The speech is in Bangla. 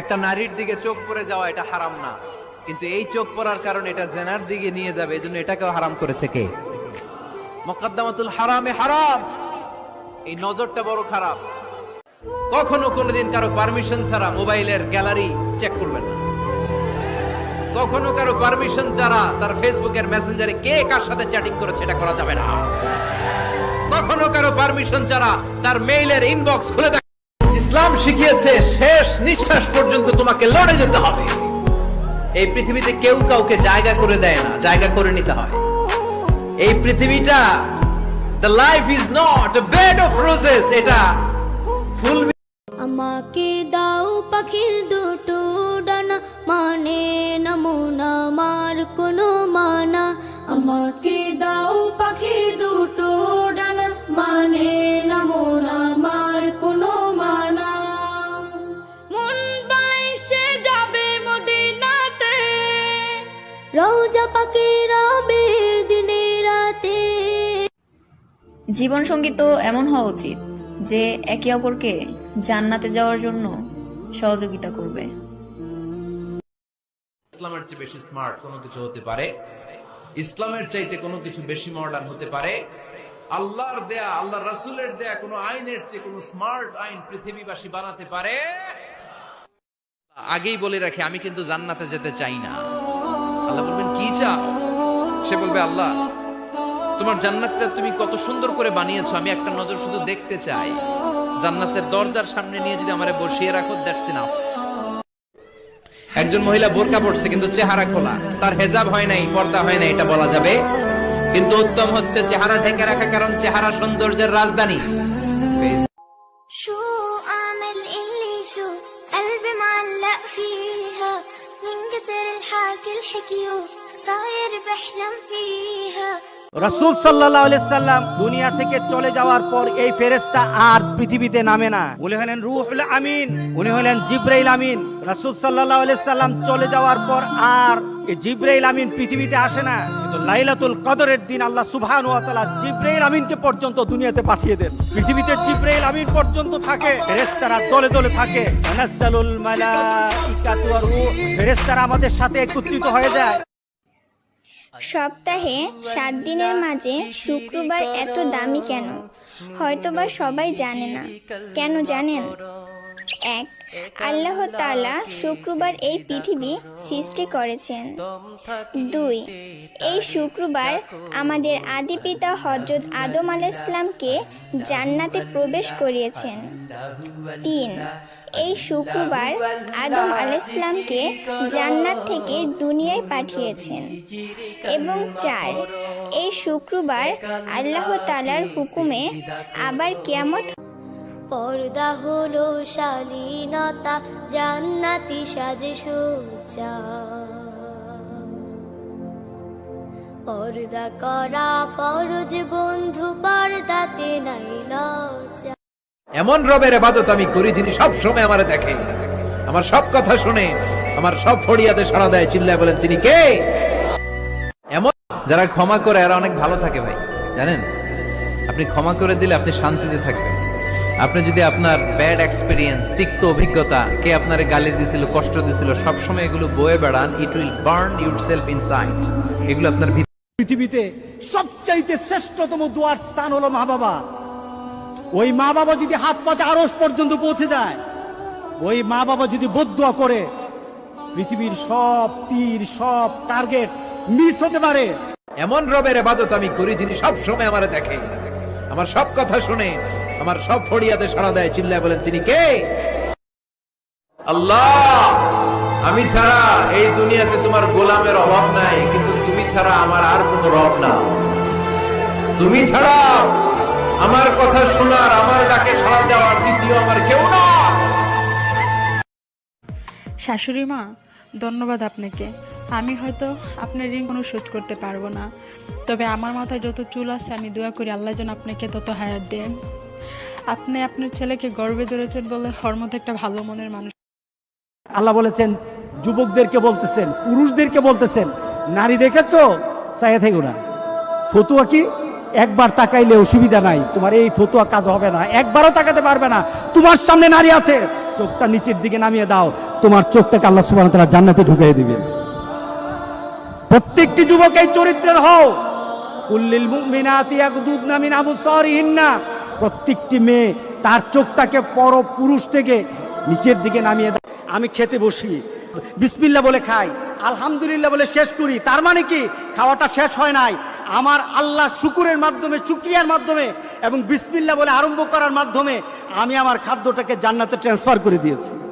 একটা নারীর দিকে চোখ পড়ে যাওয়া এটা হারাম না। কিন্তু এই চোখ পড়ার কারণে এটা জেনার দিকে নিয়ে যাবে, এই জন্য এটাকেও হারাম করেছে কে? মোকদ্দমাতুল হারামে হারাম। এই নজরটা বড় খারাপ। কখনো কোনোদিন কারও পারমিশন ছাড়া মোবাইলের গ্যালারি চেক করবেন না। কখনো কারও পারমিশন ছাড়া তার ফেসবুকের মেসেঞ্জারে কে কার সাথে চ্যাটিং করেছে এটা করা যাবে না। কখনো কারও পারমিশন ছাড়া তার মেইলের ইনবক্স খুলে দেখ ইসলাম শিখিয়েছে, শেষ নিঃশ্বাস পর্যন্ত তোমাকে লড়ে যেতে হবে। এই পৃথিবীতে কেউ কাউকে জায়গা করে দেয় না, জায়গা করে নিতে হয়। এই পৃথিবীটা the life is not bed of roses এটা ফুল আমাকে দাও পাখির দুটো ডানা মানে না মন আমার কোনো মানা। আমাকে রোজা পাখি রবে দিনে রাতে। জীবন সঙ্গী তো এমন হওয়া উচিত যে একে অপরকে জান্নাতে যাওয়ার জন্য সহযোগিতা করবে। ইসলামের চেয়ে বেশি স্মার্ট কোনো কিছু হতে পারে ইসলামের চাইতে কোনো কিছু বেশি মডার্ন হতে পারে আল্লাহর দেয়া আল্লাহ রাসূলের দেয়া কোনো আইনের চেয়ে কোনো স্মার্ট আইন পৃথিবীবাসী বানাতে পারে? আগেই বলে রাখি আমি কিন্তু জান্নাতে যেতে চাই না। আল্লাহ বলবেন, কি চাও সে বলবে, আল্লাহ, তোমার জান্নাতটা তুমি কত সুন্দর করে বানিয়েছো, আমি একটা নজর শুধু দেখতে চাই। জান্নাতের দরজার সামনে নিয়ে যদি আমারে বসিয়ে রাখো দ্যাটস ইনাফ একজন মহিলা বোরকা পড়ছে কিন্তু চেহারা খোলা। তার হেজাব হয় নাই, পর্দা হয় নাই, এটা বলা যাবে। কিন্তু উত্তম হচ্ছে চেহারা ঢেকে রাখা, কারণ চেহারা সৌন্দর্যের রাজধানী। الحكي الحكيو صاير بحلم فيها রাসূল সাল্লাল্লাহু আলাইহি সাল্লাম দুনিয়া থেকে চলে যাওয়ার পর এই ফেরেশতা আর পৃথিবীতে নামে না উনি হলেন রূহুল আমিন উনি হলেন জিব্রাইল আমিন রাসূল সাল্লাল্লাহু আলাইহি সাল্লাম চলে যাওয়ার পর আর এই জিব্রাইল আমিন পৃথিবীতে আসে না, কিন্তু লাইলাতুল কদরের দিন আল্লাহ সুবহানাহু ওয়া তাআলা জিব্রাইল আমিনকে পর্যন্ত দুনিয়াতে পাঠিয়ে দেন। পৃথিবীতে জিব্রাইল আমিন পর্যন্ত থাকে, ফেরেশতারা দলে দলে থাকে। তানাজ্জালুল মালাইকাতু ওয়ার রূহ, ফেরেশতারা আমাদের সাথে একত্রিত হয়ে যায়। সপ্তাহে সাত দিনের মাঝে শুক্রবার এত দামি কেন? হয়তোবা সবাই জানে না। কেন জানেন? এক, আল্লাহ তালা শুক্রবার এই পৃথিবী সৃষ্টি করেছেন। দুই, এই শুক্রবার আমাদের আদি পিতা হজরত আদম আলাইসলামকে জান্নাতে প্রবেশ করিয়েছেন। তিন, এই শুক্রবার আদম আলাইসলামকে জান্নাত থেকে দুনিয়ায় পাঠিয়েছেন। এবং চার, এই শুক্রবার আল্লাহ তালার হুকুমে আবার কিয়ামত পর্দা হলো শালীনতা, জান্নাতি সাজে সজ্জা পর্দা করা ফরজ, বন্ধু পর্দাতে নাই লজ্জা। এমন রবের ইবাদত আমি করি যিনি সব সময় আমারে দেখে। আমার সব কথা শুনে, আমার সব ফড়িয়াতে সাড়া দেয়, চিল্লায় বলেন, তিনি কে? এমন যারা ক্ষমা করে, এরা অনেক ভালো থাকে ভাই, জানেন? আপনি ক্ষমা করে দিলে আপনি শান্তিতে থাকবেন। আপনি যদি আপনার ব্যাড এক্সপিরিয়েন্স তিক্ত অভিজ্ঞতা কে আপনার গালি দিছিল কষ্ট দিছিল সবসময় এগুলো বয়ে বেড়ান it will burn yourself inside এগুলো আপনার পৃথিবীতে সবচাইতে শ্রেষ্ঠতম দুয়ার স্থান হলো মা বাবা। ওই মা বাবা যদি হাত পাতে আরস পর্যন্ত পৌঁছে যায় ওই মা বাবা যদি বদুয়া করে পৃথিবীর সব তীর সব টার্গেট মিস হতে পারে। এমন রবের ইবাদত আমি করি যিনি সব সময় আমারে দেখে। আমার সব কথা শুনে আমার সব ফড়িয়াতে সাড়া দেয়, চিল্লায় বলেন, তিনি কে? আল্লাহ, আমি ছাড়া এই দুনিয়াতে তোমার গোলামের অভাব নাই, কিন্তু তুমি ছাড়া আমার আর কোনো রব না। তুমি ছাড়া আমার কথা শোনার, আমার ডাকে সাড়া দেওয়ার দ্বিতীয় আমার কেউ না। শাশুড়ি মা, ধন্যবাদ আপনাকে। আমি হয়তো আপনার ঋণ কোনো শোধ করতে পারব না। তবে আমার মাথায় যত চুল আছে, আমি দোয়া করি আল্লাহ যেন আপনাকে তত হায়াত দেন। আপনি আপনার ছেলেকে গর্বে ধরেছেন বলে হরমত একটা ভালো মনের মানুষ। আল্লাহ বলেছেন, যুবকদেরকে বলতেছেন, পুরুষদেরকে বলতেছেন, নারী দেখেছ? চাইয়া থেকো না। ফতুয়া কি? একবার তাকাইলে অসুবিধা নাই। তোমার এই ফতুয়া কাজ হবে না। একবারও তাকাতে পারবে না। তোমার সামনে নারী আছে। চোখটা নিচের দিকে নামিয়ে দাও। তোমার চোখটাকে আল্লাহ ওয়া তাআলা জান্নাতে ঢুকিয়ে দিবে প্রত্যেকটি যুবক এই চরিত্রের হও। কুল্লিল মুমিনাতি ইয়াগদুদনা মিন আবসারিহিন্না। প্রত্যেকটি মেয়ে তার চোখটাকে পর পুরুষ থেকে নিচের দিকে নামিয়ে দেয়। আমি খেতে বসি। বিসমিল্লা বলে খাই। আলহামদুলিল্লাহ বলে শেষ করি। তার মানে কি? খাওয়াটা শেষ হয় নাই। আমার আল্লাহ শুকুরের মাধ্যমে, শুক্রিয়ার মাধ্যমে এবং বিসমিল্লা বলে আরম্ভ করার মাধ্যমে আমি আমার খাদ্যটাকে জান্নাতে ট্রান্সফার করে দিয়েছি।